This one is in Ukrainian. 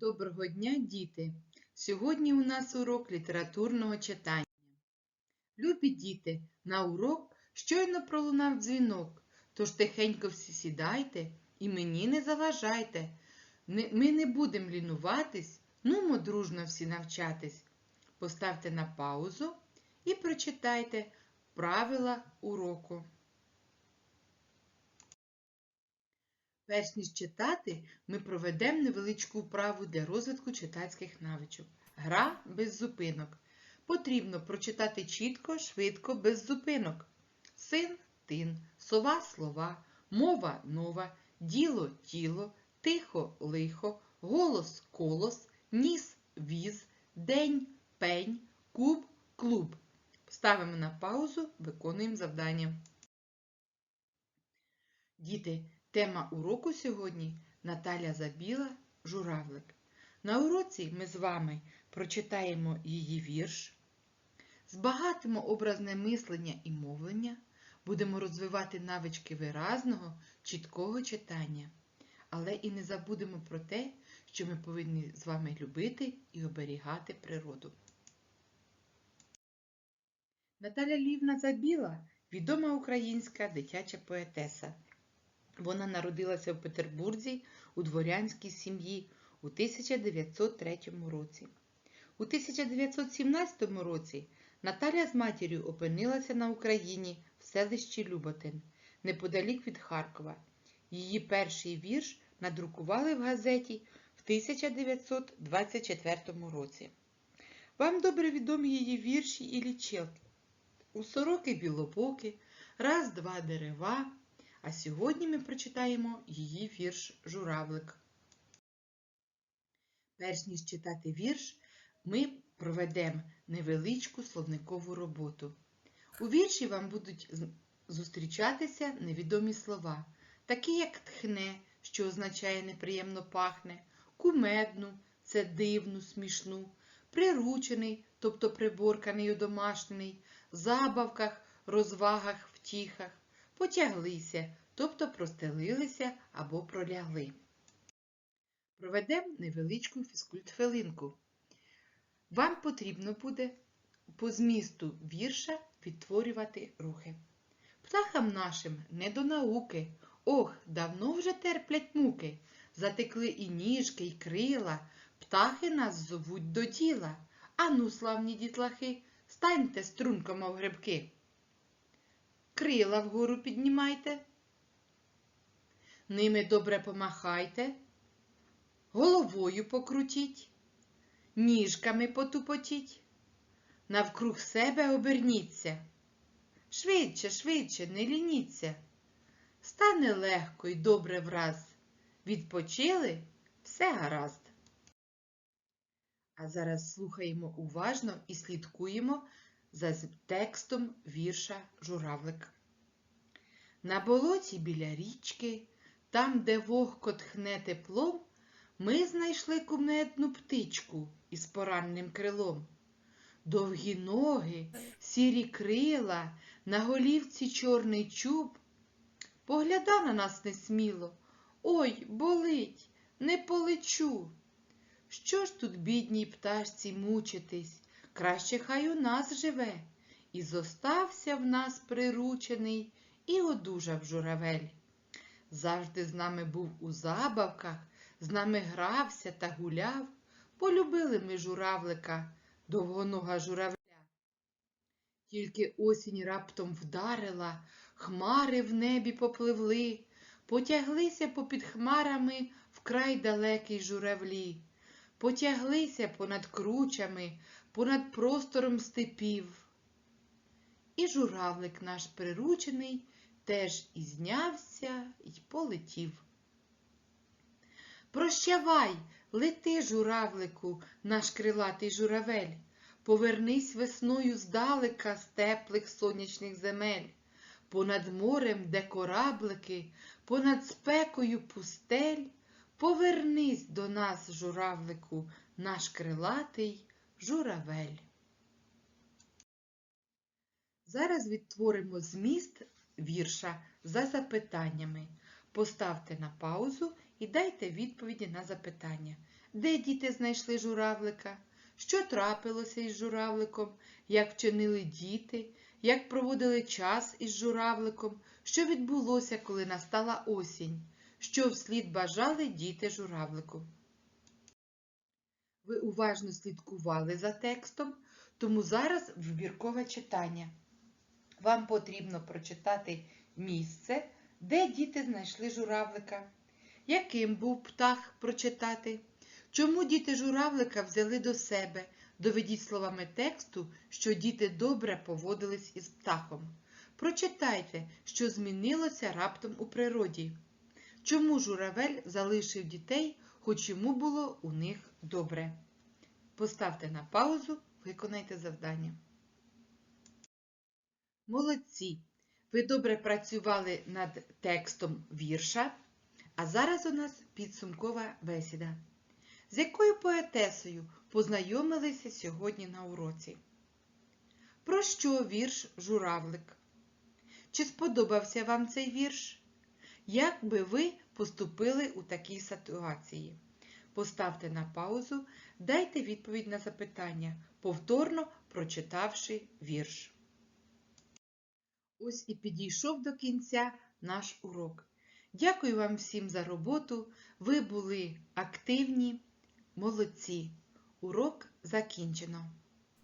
Доброго дня, діти! Сьогодні у нас урок літературного читання. Любі діти, на урок щойно пролунав дзвінок, тож тихенько всі сідайте і мені не заважайте. Ми не будемо лінуватись, нумо дружно всі навчатись. Поставте на паузу і прочитайте правила уроку. Перш ніж читати, ми проведемо невеличку вправу для розвитку читацьких навичок. Гра без зупинок. Потрібно прочитати чітко, швидко, без зупинок. Син тин, сова слова, мова нова, діло тіло, тихо лихо, голос колос, ніс віз, день пень, куб клуб. Ставимо на паузу, виконуємо завдання. Діти, тема уроку сьогодні Наталя Забіла Журавлик. На уроці ми з вами прочитаємо її вірш, збагатимо образне мислення і мовлення, будемо розвивати навички виразного, чіткого читання. Але і не забудемо про те, що ми повинні з вами любити і оберігати природу. Наталя Лівна Забіла відома українська дитяча поетеса. Вона народилася в Петербурзі у дворянській сім'ї у 1903 році. У 1917 році Наталя з матір'ю опинилася на Україні в селищі Люботин, неподалік від Харкова. Її перший вірш надрукували в газеті в 1924 році. Вам добре відомі її вірші і лічилки. У сороки білобоки, раз-два дерева. А сьогодні ми прочитаємо її вірш Журавлик. Перш ніж читати вірш, ми проведемо невеличку словникову роботу. У вірші вам будуть зустрічатися невідомі слова, такі як тхне, що означає неприємно пахне, кумедну це дивну, смішну, приручений, тобто приборканий, одомашнений, забавках, розвагах, втіхах потяглися, тобто простелилися або пролягли. Проведемо невеличку фізкульт-хвилинку. Вам потрібно буде по змісту вірша відтворювати рухи. Птахам нашим не до науки. Ох, давно вже терплять муки. Затекли і ніжки, і крила. Птахи нас зовуть до діла. Ану, славні дітлахи, станьте струнко, мов грибки. Крила вгору піднімайте. Ними добре помахайте. Головою покрутіть. Ніжками потупотіть. Навкруг себе оберніться. Швидше, швидше, не лініться. Стане легко й добре враз. Відпочили все гаразд. А зараз слухаємо уважно і слідкуємо за текстом вірша Журавлик. На болоті біля річки, там, де вогко тхне теплом, ми знайшли кумедну птичку із поранним крилом. Довгі ноги, сірі крила, на голівці чорний чуб. Погляда на нас несміло. Ой, болить, не полечу. Що ж тут, бідній пташці, мучитись? Краще хай у нас живе. І зостався в нас приручений, і одужав журавель. Завжди з нами був у забавках, з нами грався та гуляв. Полюбили ми журавлика, довгонога журавля. Тільки осінь раптом вдарила, хмари в небі попливли, потяглися попід хмарами вкрай далекий журавлі, потяглися понад кручами, понад простором степів. І журавлик наш приручений теж і знявся й полетів. Прощавай, лети, журавлику, наш крилатий журавель, повернись весною здалека з теплих сонячних земель, понад морем, де кораблики, понад спекою пустель, повернись до нас, журавлику, наш крилатий журавель. Зараз відтворимо зміст вірша за запитаннями. Поставте на паузу і дайте відповіді на запитання. де діти знайшли журавлика, що трапилося із журавликом, як вчинили діти, як проводили час із журавликом, що відбулося, коли настала осінь, що вслід бажали діти журавлику. Ви уважно слідкували за текстом, тому зараз вибіркове читання. Вам потрібно прочитати місце, де діти знайшли журавлика. Яким був птах прочитати? Чому діти журавлика взяли до себе? Доведіть словами тексту, що діти добре поводились із птахом. Прочитайте, що змінилося раптом у природі. Чому журавель залишив дітей, хоч йому було у них добре? Поставте на паузу, виконайте завдання. Молодці! Ви добре працювали над текстом вірша, а зараз у нас підсумкова бесіда. З якою поетесою познайомилися сьогодні на уроці? Про що вірш Журавлик? Чи сподобався вам цей вірш? Як би ви поступили у такій ситуації? Поставте на паузу, дайте відповідь на запитання, повторно прочитавши вірш. Ось і підійшов до кінця наш урок. Дякую вам всім за роботу. Ви були активні, молодці. Урок закінчено.